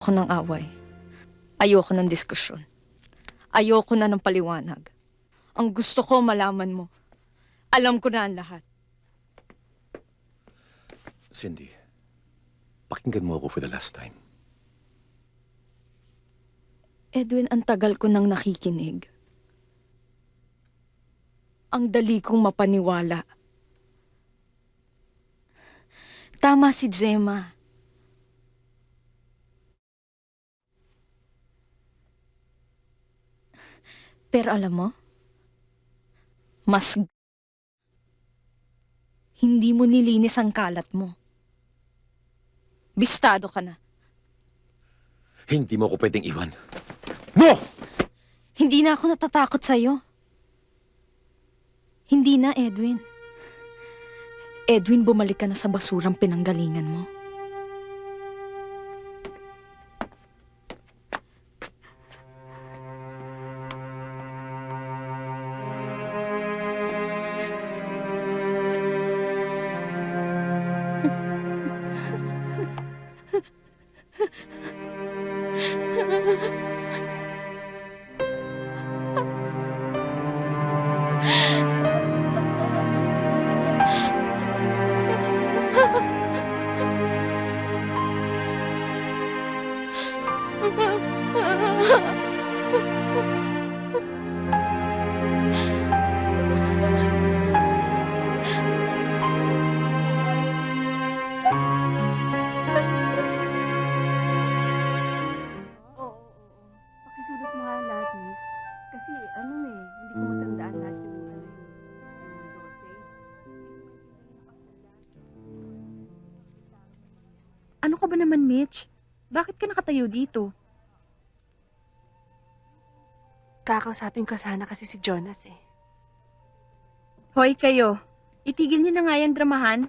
Ayoko ng away. Ayoko ng diskusyon. Ayoko na ng paliwanag. Ang gusto ko malaman mo. Alam ko na ang lahat. Cindy, pakinggan mo ako for the last time. Edwin, ang tagal ko nang nakikinig. Ang dali kong mapaniwala. Tama si Gemma. Pero alam mo, mas hindi mo nilinis ang kalat mo. Bistado ka na. Hindi mo ako pwedeng iwan. No! Hindi na ako natatakot sa'yo. Hindi na, Edwin. Edwin, bumalik ka na sa basurang pinanggalingan mo. Naman, Mitch? Bakit ka nakatayo dito? Kakausapin ko sana kasi si Jonas eh. Hoy kayo, itigil niyo na nga yung dramahan.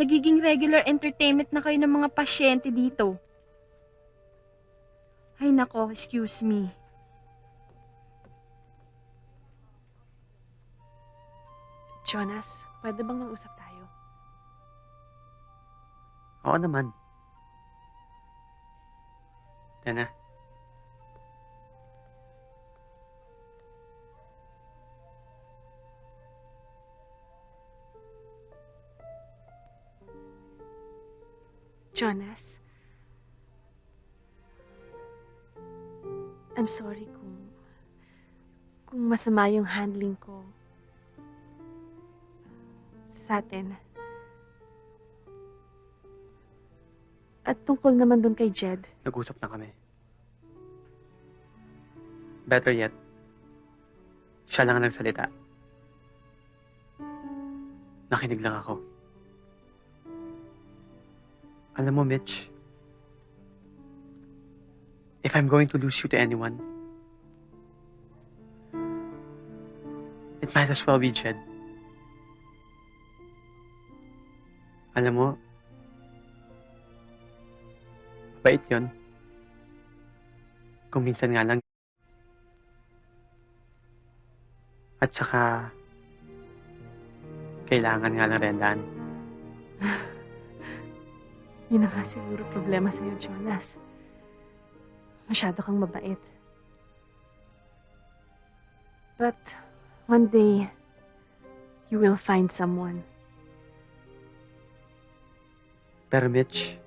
Nagiging regular entertainment na kayo ng mga pasyente dito. Ay nako, excuse me. Jonas, pwede bang mag-usap tayo? Oo naman. Yan na. Jonas? I'm sorry kung kung masama yung handling ko sa atin. At tungkol naman dun kay Jed. Nag-usap na kami. Better yet, siya lang ang nagsalita. Nakinig lang ako. Alam mo, Mitch, if I'm going to lose you to anyone, it might as well be Jed. Alam mo, bait yun. Kung minsan nga lang. At saka, kailangan nga lang rendaan. Yun na nga siguro problema sa'yo, Jonas. Masyado kang mabait. But, one day, you will find someone. Pero Mitch,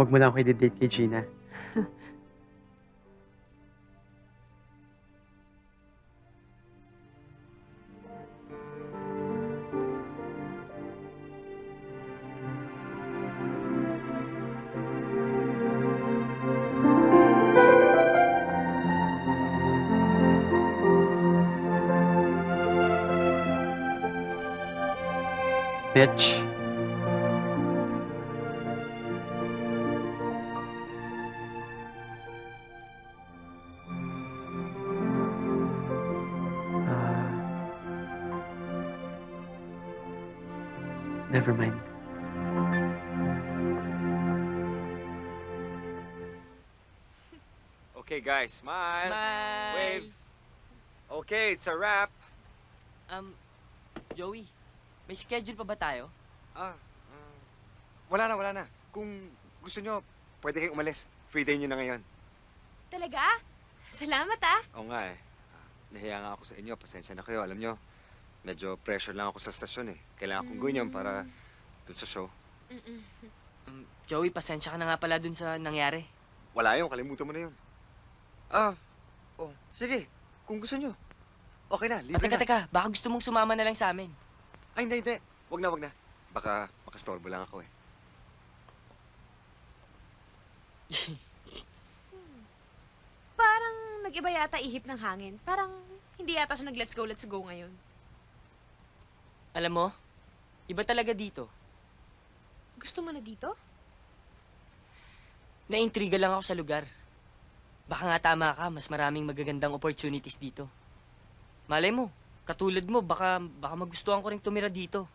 wag mo lang ako i-date kay Gina. Mitch. Never mind. Okay, guys, smile. Smile! Wave. Okay, it's a wrap. Um, Joey, may schedule pa ba tayo? Ah, ah, wala na, wala na. Kung gusto nyo, pwede kayong umalis. Free day nyo na ngayon. Talaga? Salamat ah. Oo nga eh. Ah, Nahiya nga ako sa inyo. Pasensya na kayo. Alam nyo, medyo pressure lang ako sa stasyon eh. Kailangan kong gawin yun para dun sa show. Um, Joey, pasensya ka na nga pala dun sa nangyari. Wala yun. Kalimutan mo na yun. Ah, oh, sige. Kung gusto nyo. Okay na, Ah, libre teka, na. teka, baka gusto mong sumama na lang sa amin. Ay, hindi, hindi. Wag na, wag na. Baka makastorbo lang ako eh. Parang nag-iba yata ihip ng hangin. Parang hindi yata siya nag-let's go, let's go ngayon. Alam mo, iba talaga dito. Gusto mo na dito? Naintriga lang ako sa lugar. Baka nga tama ka, mas maraming magagandang opportunities dito. Malay mo, katulad mo, baka, baka magustuhan ko rin tumira dito.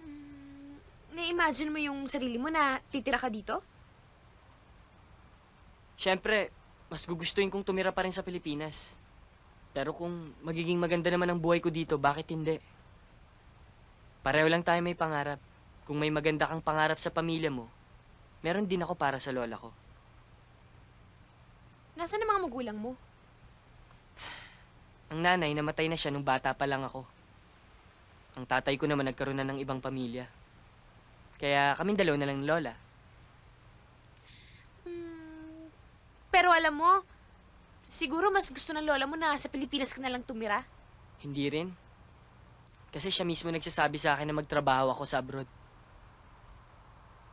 Mm, na-imagine mo yung sarili mo na titira ka dito? Siyempre, mas gugustuhin kong tumira pa rin sa Pilipinas. Pero kung magiging maganda naman ang buhay ko dito, bakit hindi? Pareho lang tayo may pangarap. Kung may maganda kang pangarap sa pamilya mo, meron din ako para sa lola ko. Nasaan ang mga magulang mo? Ang nanay, namatay na siya nung bata pa lang ako. Ang tatay ko naman nagkaroon na ng ibang pamilya. Kaya kaming dalawa na lang ni lola. Hmm, pero alam mo, siguro mas gusto ng lola mo na sa Pilipinas ka na lang tumira. Hindi rin. Kasi siya mismo nagsasabi sa akin na magtrabaho ako sa abroad.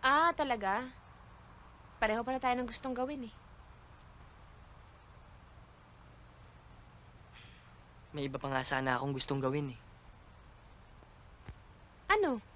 Ah, talaga? Pareho pala tayo ng gustong gawin eh. May iba pa nga sana akong gustong gawin eh. Ano?